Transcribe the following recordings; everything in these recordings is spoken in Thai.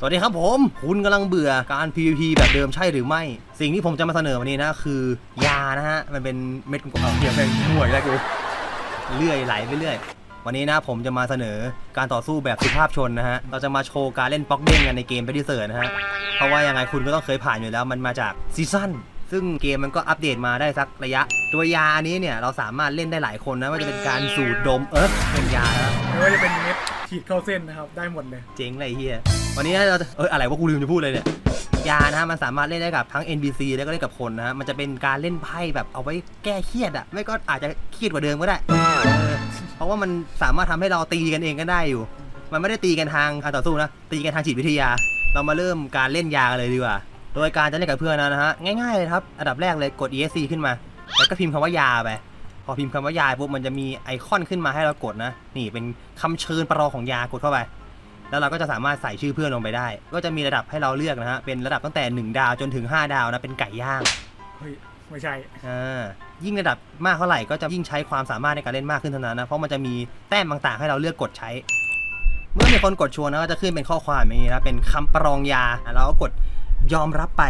สวัสดีครับผม คุณกำลังเบื่อการ PVP แบบเดิมใช่หรือไม่ สิ่งที่ผมจะมาเสนอวันนี้นะ คือยานะฮะ มันเป็นเม็ดกลมๆเอาเหี้ยแม่งห่วยแล้วกูเลื่อยไหลไปเรื่อย วันนี้นะผมจะมาเสนอการต่อสู้แบบสุภาพชนนะฮะ เราจะมาโชว์การเล่นป๊อกเด้งกันในเกมไปดิเซอร์นะฮะ เพราะว่ายังไงคุณก็ต้องเคยผ่านอยู่แล้ว มันมาจากซีซั่นซึ่งเกมมันก็อัปเดตมาได้สักระยะ ตัวยาอันนี้เนี่ยเราสามารถเล่นได้หลายคนนะว่าจะเป็นการสูดดมเออเป็นยานะไม่ว่าจะเป็นเม็ด ฉีดเข้าเส้นนะครับ ได้หมดเลย เจ๋งเลยเฮียวันนี้เราจะเอออะไรวะกูลืมจะพูดเลยเนี่ย ยานะฮะมันสามารถเล่นได้กับทั้ง NPC แล้วก็เล่นกับคนนะฮะ มันจะเป็นการเล่นไพ่แบบเอาไว้แก้เครียดอะไม่ก็อาจจะเครียดกว่าเดิมก็ได้เออเพราะว่ามันสามารถทำให้เราตีกันเองก็ได้อยู่ มันไม่ได้ตีกันทางการต่อสู้นะ ตีกันทางจิตวิทยา เรามาเริ่มการเล่นยากันเลยดีกว่า โดยการจะเล่นกับเพื่อนนะฮะ ง่ายๆเลยครับ อันดับแรกเลยกด ESC ขึ้นมา แล้วก็พิมพ์คำว่ายาไป อพิมพ์คำว่ายาปุ๊บมันจะมีไอคอนขึ้นมาให้เรากดนะ นี่เป็นคำเชิญประรอของยากดเข้าไป แล้วเราก็จะสามารถใส่ชื่อเพื่อนลงไปได้ ก็จะมีระดับให้เราเลือกนะฮะ เป็นระดับตั้งแต่ 1 ดาวจนถึง 5 ดาวนะ เป็นไก่ย่าง เฮ้ย ไม่ใช่ อ่า ยิ่งระดับมากเท่าไหร่ก็จะยิ่งใช้ความสามารถในการเล่นมากขึ้นเท่านั้นนะ เพราะมันจะมีแต้มต่างๆ ให้เราเลือกกดใช้ เมื่อมีคนกดชวนนะก็จะขึ้นเป็นข้อความอย่างนี้นะ เป็นคำประรองยาอะเราก็กด ยอมรับไป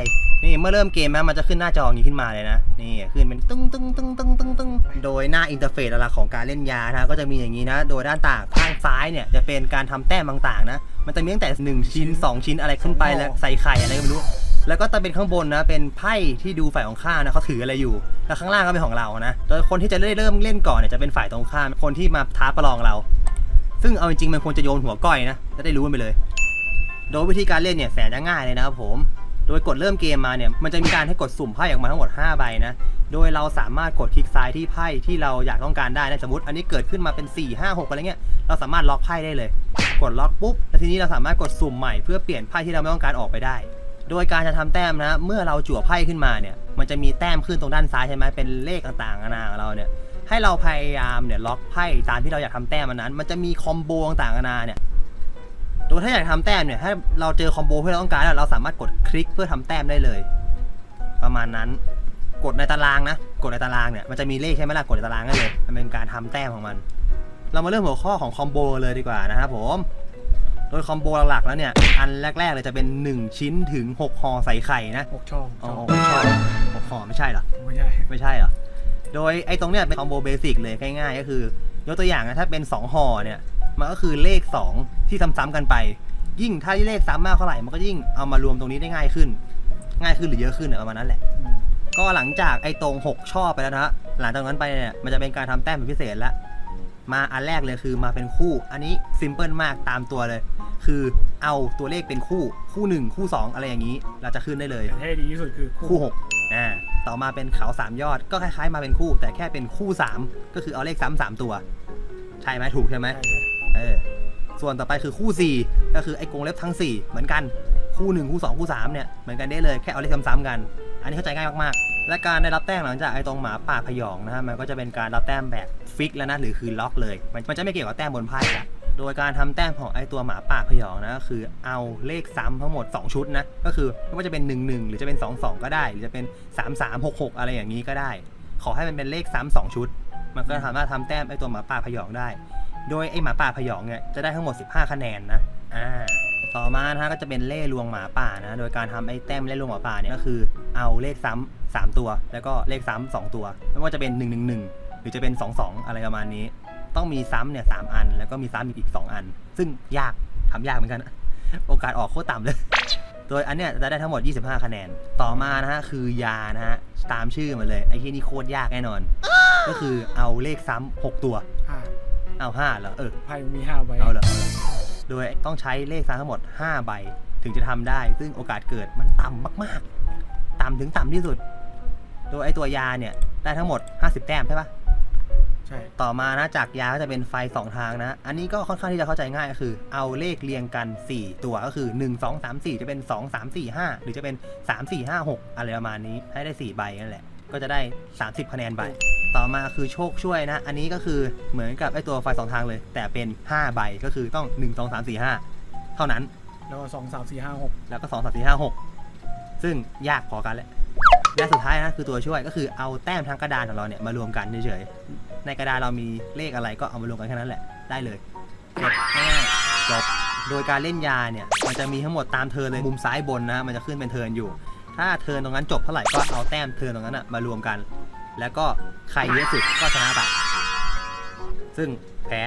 นี่เมื่อเริ่มเกมนะมันจะขึ้นหน้าจออย่างนี้ขึ้นมาเลยนะ นี่ขึ้นเป็นตึ้งตึ้งตึ้งตึ้งตึ้งตึ้งโดยหน้าอินเทอร์เฟซอะไรของการเล่นยานะก็จะมีอย่างนี้นะ โดยด้านต่างข้างซ้ายเนี่ยจะเป็นการทำแต้มต่างๆนะ มันจะมีตั้งแต่ 1 ชิ้น 2 ชิ้นอะไรขึ้นไปแล้วใส่ไข่อะไรก็ไม่รู้แล้วก็จะเป็นข้างบนนะเป็นไพ่ที่ดูฝ่ายของข้านะเขาถืออะไรอยู่ แล้วข้างล่างก็เป็นของเรานะโดยคนที่จะได้เริ่มเล่นก่อนเนี่ยจะเป็นฝ่ายตรงข้ามคนที่มาท้าประลองเรา ซึ่งเอาจริงๆมันควรจะโยนหัวก้อยนะจะได้รู้กันไปเลย โดยวิธีการเล่นเนี่ยแสนจะง่ายเลยนะครับผม โดยกดเริ่มเกมมาเนี่ย มันจะมีการให้กดสุ่มไพ่ออกมาทั้งหมด 5 ใบนะ โดยเราสามารถกดคลิกซ้ายที่ไพ่ที่เราอยากต้องการได้นะ สมมติอันนี้เกิดขึ้นมาเป็น 4 5 6อะไรเงี้ย เราสามารถล็อกไพ่ได้เลย กดล็อกปุ๊บ แล้วทีนี้เราสามารถกดสุ่มใหม่เพื่อเปลี่ยนไพ่ที่เราไม่ต้องการออกไปได้ โดยการจะทำแต้มนะ เมื่อเราจั่วไพ่ขึ้นมาเนี่ย มันจะมีแต้มขึ้นตรงด้านซ้ายใช่ไหมเป็นเลขต่างๆนานาของเราเนี่ย ให้เราพยายามเนี่ยล็อกไพ่ตามที่เราอยากทำแต้มอันนั้น มันจะมีคอมโบต่างๆนานาเนี่ย โดยถ้าอยากทำแต้มเนี่ยถ้าเราเจอคอมโบที่เราต้องการแล้วเราสามารถกดคลิกเพื่อทำแต้มได้เลย ประมาณนั้น กดในตารางนะ กดในตารางเนี่ยมันจะมีเลขใช่ไหมล่ะกดในตารางได้เลยมันเป็นการทำแต้มของมัน เรามาเริ่มหัวข้อของคอมโบกันเลยดีกว่านะครับผมโดยคอมโบหลักๆแล้วเนี่ย อันแรก ๆ เลยจะเป็น 1 ชิ้นถึง 6ห่อใส่ไข่นะหกช่องอ๋อช่องหกห่อหกห่อไม่ใช่เหรอ ไม่ใช่ ไม่ใช่เหรอ โดยไอ้ตรงเนี้ยเป็นคอมโบเบสิกเลยง่ายๆ ก็คือ ยกตัวอย่างนะถ้าเป็น 2ห่อเนี่ย มันก็คือเลข 2 ที่ซ้ำๆกันไป ยิ่งถ้าเลขซ้ำมากเท่าไหร่มันก็ยิ่งเอามารวมตรงนี้ได้ง่ายขึ้น ง่ายขึ้นหรือเยอะขึ้นเนี่ยประมาณนั้นแหละอืมก็หลังจากไอ้ตรง 6 ช่อไปแล้วนะฮะหลังจากนั้นไปเนี่ยมันจะเป็นการทำแต้มเป็นพิเศษแล้วมาอันแรกเลยคือมาเป็นคู่ อันนี้ซิมเพิลมากตามตัวเลย คือเอาตัวเลขเป็นคู่คู่1คู่2อะไรอย่างนี้ เราจะขึ้นได้เลย แต่ที่ดีที่สุดคือคู่ 6 อ่า ต่อมาเป็นเขาสามยอด ก็คล้ายๆ มาเป็นคู่ แต่แค่เป็นคู่ 3 ก็คือเอาเลขซ้ำสามตัว ใช่ไหมถูกใช่ไหม ใช่ใช่ เออส่วนต่อไปคือคู่ 4 ก็คือไอ้กรงเล็บทั้ง 4 เหมือนกันคู่ 1 คู่ 2 คู่ 3 เนี่ย เหมือนกันได้เลยแค่เอาเลขซ้ำๆกัน อันนี้เข้าใจง่ายมากๆ และการได้รับแต้มหลังจากไอ้ตรงหมาป่าพยองนะฮะมันก็จะเป็นการรับแต้มแบบฟิกแล้วนะหรือคือล็อกเลย มันจะไม่เกี่ยวกับแต้มบนไพ่ละโดยการทำแต้มของไอตัวหมาป่าพยองนะก็คือเอาเลขซ้ำทั้งหมด 2 ชุดนะก็คือไม่ว่าจะเป็น 1 1 หรือจะเป็น 2 2 ก็ได้ หรือจะเป็น 3 3 6 6 อะไรอย่างนี้ก็ได้ ขอให้มันเป็นเลขซ้ำสองชุด มันก็สามารถทำแต้มไอตัวหมาป่าพยองได้ โดยไอหมาป่าพยองเนี่ยจะได้ทั้งหมด 15 คะแนนนะอ่าต่อมานะฮะก็จะเป็นเล่ลวงหมาป่านะโดยการทำไอแต้มเล่ลวงหมาป่าเนี่ยก็คือเอาเลขซ้ำสามตัว แล้วก็เลขซ้ำสองตัว ไม่ว่าจะเป็น 1 1 1 หรือจะเป็น 2 2 อะไรประมาณนี้ ต้องมีซ้ำเนี่ยสามอัน แล้วก็มีซ้ำอีกอีกสองอัน ซึ่งยากทำยากเหมือนกัน โอกาสออกโคตรต่ำเลยโดยอันเนี้ยจะได้ทั้งหมด 25 คะแนน ต่อมานะฮะคือยานะฮะตามชื่อมาเลยไอ้ที่นี่โคตรยากแน่นอน ก็คือเอาเลขซ้ำหกตัว เอาห้าเหรอเออไพ่มีห้าใบเอาเหรอเอาเหรอโดยต้องใช้เลขซ้ำทั้งหมด 5 ใบถึงจะทำได้ ซึ่งโอกาสเกิดมันต่ำมากๆ ต่ำถึงต่ำที่สุด โดยไอ้ตัวยาเนี่ยได้ทั้งหมด 50 แต้มใช่ปะ ใช่ ต่อมานะจากยาก็จะเป็นไฟ2ทางนะ อันนี้ก็ค่อนข้างที่จะเข้าใจง่ายก็คือ เอาเลขเรียงกัน 4 ตัวก็คือ 1 2 3 4 จะเป็น 2 3 4 5 หรือจะเป็น 3 4 5 6 อะไรประมาณนี้ให้ได้ 4 ใบนั่นแหละ ก็จะได้ 30 คะแนนใบต่อมาคือโชคช่วยนะ อันนี้ก็คือเหมือนกับไอตัวไฟ2ทางเลย แต่เป็น 5 ใบก็คือต้อง 1 2 3 4 5 เท่านั้น แล้วก็สองสามสี่ห้าหกแล้วก็ 2 3 4 5 6 ซึ่งยากพอกันแหละ และสุดท้ายนะคือตัวช่วยก็คือเอาแต้มทางกระดานของเราเนี่ยมารวมกันเฉยๆ ในกระดานเรามีเลขอะไรก็เอามารวมกันแค่นั้นแหละได้เลยเสร็จง่ายๆจบ โดยการเล่นยาเนี่ยมันจะมีทั้งหมดตามเทิร์นเลยมุมซ้ายบนนะ มันจะขึ้นเป็นเทิร์นอยู่ ถ้าเทิร์นตรงนั้นจบเท่าไหร่ก็เอาแต้มเทิร์นตรงนั้นอะมารวมกัน แล้วก็ใครเยอะสุดก็ชนะไปซึ่งแพ้